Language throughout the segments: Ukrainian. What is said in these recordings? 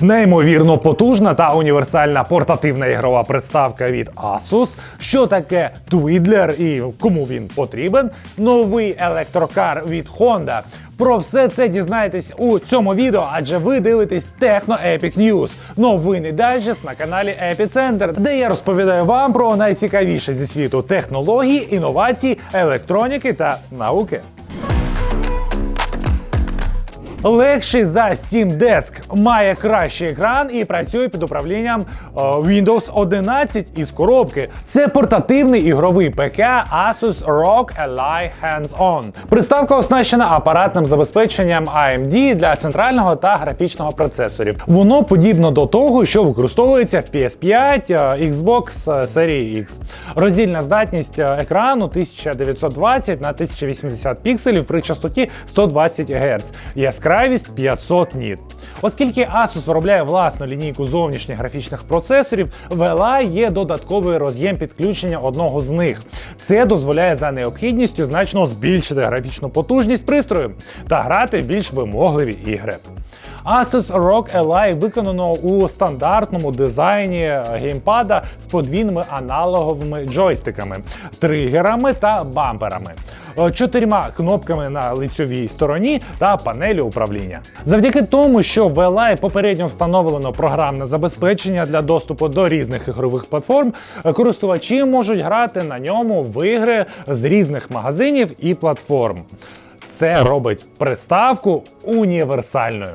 Неймовірно потужна та універсальна портативна ігрова приставка від Asus. Що таке Twiddler і кому він потрібен? Новий електрокар від Honda. Про все це дізнаєтесь у цьому відео, адже ви дивитесь Techno Epic News, новини дайджест на каналі Епіцентр, де я розповідаю вам про найцікавіше зі світу технологій, інновацій, електроніки та науки. Легший за Steam Desk, має кращий екран і працює під управлінням е, Windows 11 із коробки. Це портативний ігровий ПК Asus ROG Ally Hands-On. Приставка оснащена апаратним забезпеченням AMD для центрального та графічного процесорів. Воно подібно до того, що використовується в PS5, е, Xbox серії X. Роздільна здатність е, екрану 1920 на 1080 пікселів при частоті 120 Гц. Яскравість 500 ніт. Оскільки Asus виробляє власну лінійку зовнішніх графічних процесорів, в Ally є додатковий роз'єм підключення одного з них. Це дозволяє за необхідністю значно збільшити графічну потужність пристрою та грати в більш вимогливі ігри. Asus ROG Ally виконано у стандартному дизайні геймпада з подвійними аналоговими джойстиками, тригерами та бамперами, е, чотирма кнопками на лицьовій стороні та панелі управління. Завдяки тому, що в Ally попередньо встановлено програмне забезпечення для доступу до різних ігрових платформ, е, користувачі можуть грати на ньому в ігри з різних магазинів і платформ. Це робить приставку універсальною.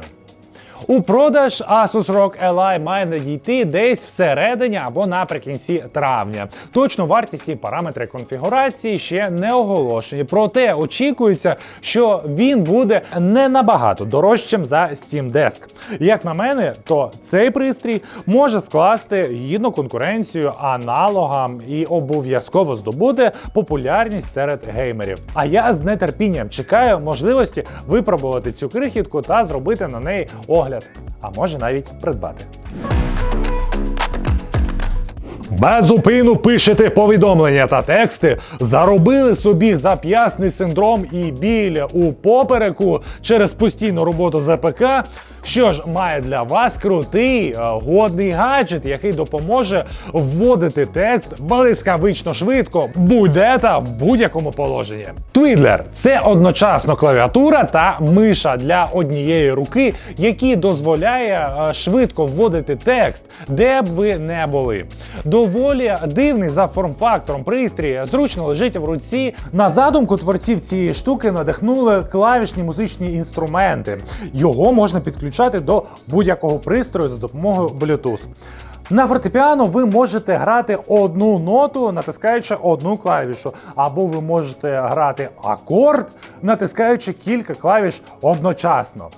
У продаж Asus ROG Ally має надійти десь всередині або наприкінці травня. Точну вартість і параметри конфігурації ще не оголошені. Проте очікується, що він буде не набагато дорожчим за Steam Desk. Як на мене, то цей пристрій може скласти гідну конкуренцію аналогам і обов'язково здобути популярність серед геймерів. А я з нетерпінням чекаю можливості випробувати цю крихітку та зробити на неї огляд, а може навіть придбати. Без зупину пишете повідомлення та тексти, заробили собі зап'ясний синдром і біль у попереку через постійну роботу з АПК. Що ж, має для вас крутий, е, годний гаджет, який допоможе вводити текст блискавично швидко, будь-де та в будь-якому положенні. Twiddler – це одночасно клавіатура та миша для однієї руки, які дозволяє е, швидко вводити текст, де б ви не були. Доволі дивний за форм-фактором пристрій, зручно лежить в руці. На задумку творців цієї штуки надихнули клавішні музичні інструменти. Його можна підключати до будь-якого пристрою за допомогою Bluetooth. На фортепіано ви можете грати одну ноту, натискаючи одну клавішу, або ви можете грати акорд, натискаючи кілька клавіш одночасно.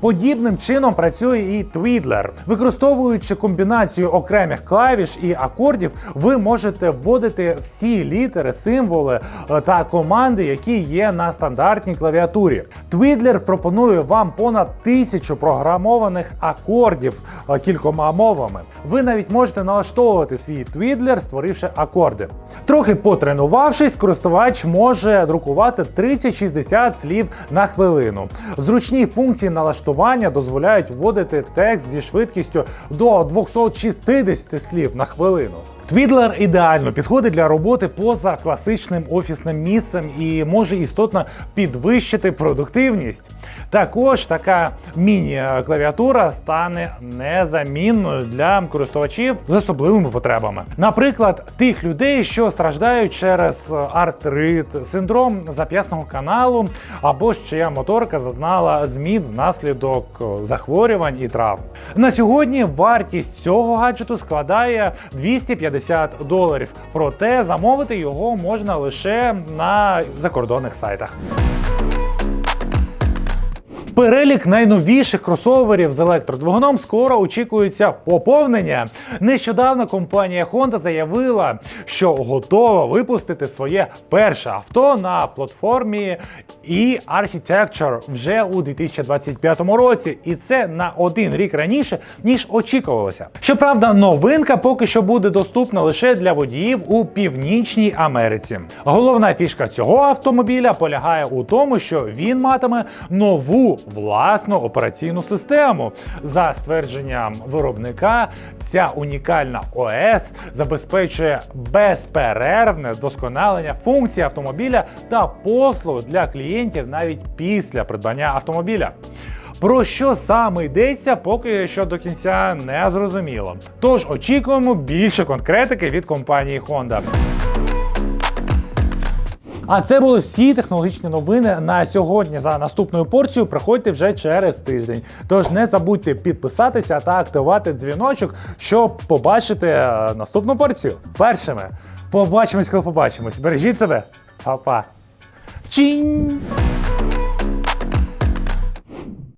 Подібним чином працює і Twiddler. Використовуючи комбінацію окремих клавіш і акордів, ви можете вводити всі літери, символи е, та команди, які є на стандартній клавіатурі. Twiddler пропонує вам понад тисячу програмованих акордів е, кількома мовами. Ви навіть можете налаштовувати свій Twiddler, створивши акорди. Трохи потренувавшись, користувач може друкувати 30-60 слів на хвилину. Зручні функції налаштування дозволяють вводити текст зі швидкістю до 260 слів на хвилину. Twiddler ідеально підходить для роботи поза класичним офісним місцем і може істотно підвищити продуктивність. Також така міні-клавіатура стане незамінною для користувачів з особливими потребами. Наприклад, тих людей, що страждають через артрит, синдром зап'ясного каналу, або ще моторика зазнала змін внаслідок захворювань і травм. На сьогодні вартість цього гаджету складає 250 доларів. Проте замовити його можна лише на закордонних сайтах. Перелік найновіших кросоверів з електродвигуном скоро очікується поповнення. Нещодавно компанія Honda заявила, що готова випустити своє перше авто на платформі e-Architecture вже у 2025 році, і це на один рік раніше ніж очікувалося. Щоправда, новинка поки що буде доступна лише для водіїв у північній Америці. Головна фішка цього автомобіля полягає у тому, що він матиме нову власну операційну систему. За ствердженням виробника, ця унікальна ОС забезпечує безперервне вдосконалення функцій автомобіля та послуг для клієнтів навіть після придбання автомобіля. Про що саме йдеться, поки що до кінця не зрозуміло. Тож очікуємо більше конкретики від компанії Honda. А це були всі технологічні новини на сьогодні. За наступною порцією приходьте вже через тиждень. Тож не забудьте підписатися та активувати дзвіночок, щоб побачити е, наступну порцію. Першими побачимось, коли побачимось. Бережіть себе, Па-па. Чінь!